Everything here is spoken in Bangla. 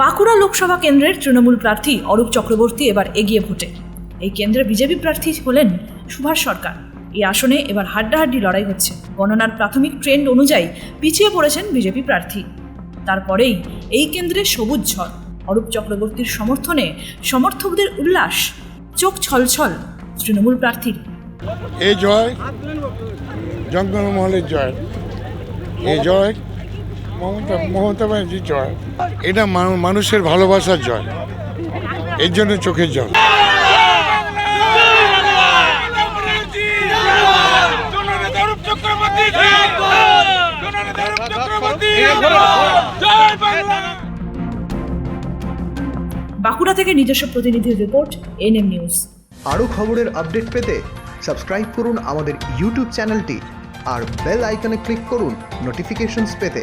বাঁকুড়া লোকসভা কেন্দ্রের তৃণমূল প্রার্থী অরূপ চক্রবর্তী এবার এগিয়ে ভোটে। এই কেন্দ্রে বিজেপি প্রার্থী হলেন সুভাষ সরকার। এই আসনে এবার হাড্ডাহাড্ডি লড়াই হচ্ছে। গণনার প্রাথমিক ট্রেন্ড অনুযায়ী পিছিয়ে পড়েছেন বিজেপি প্রার্থী। তারপরেই এই কেন্দ্রে সবুজ ঝড়। অরূপ চক্রবর্তীর সমর্থনে সমর্থকদের উল্লাস, চোখ ছলছল তৃণমূল প্রার্থীর। এই জয় জঙ্গলমহলের জয়। এই জয় মমতা মমতা ব্যানার্জির জয়। এটা মানুষের ভালোবাসার জয়। এর জন্য চোখের জল। জননেতা চক্রবর্তী জননেতা চক্রবর্তী জয় বাঁকুড়া থেকে নিজস্ব প্রতিনিধির রিপোর্ট এনএম নিউজ। আরও খবরের আপডেট পেতে সাবস্ক্রাইব করুন আমাদের ইউটিউব চ্যানেলটি আর বেল আইকনে ক্লিক করুন নোটিফিকেশনস পেতে।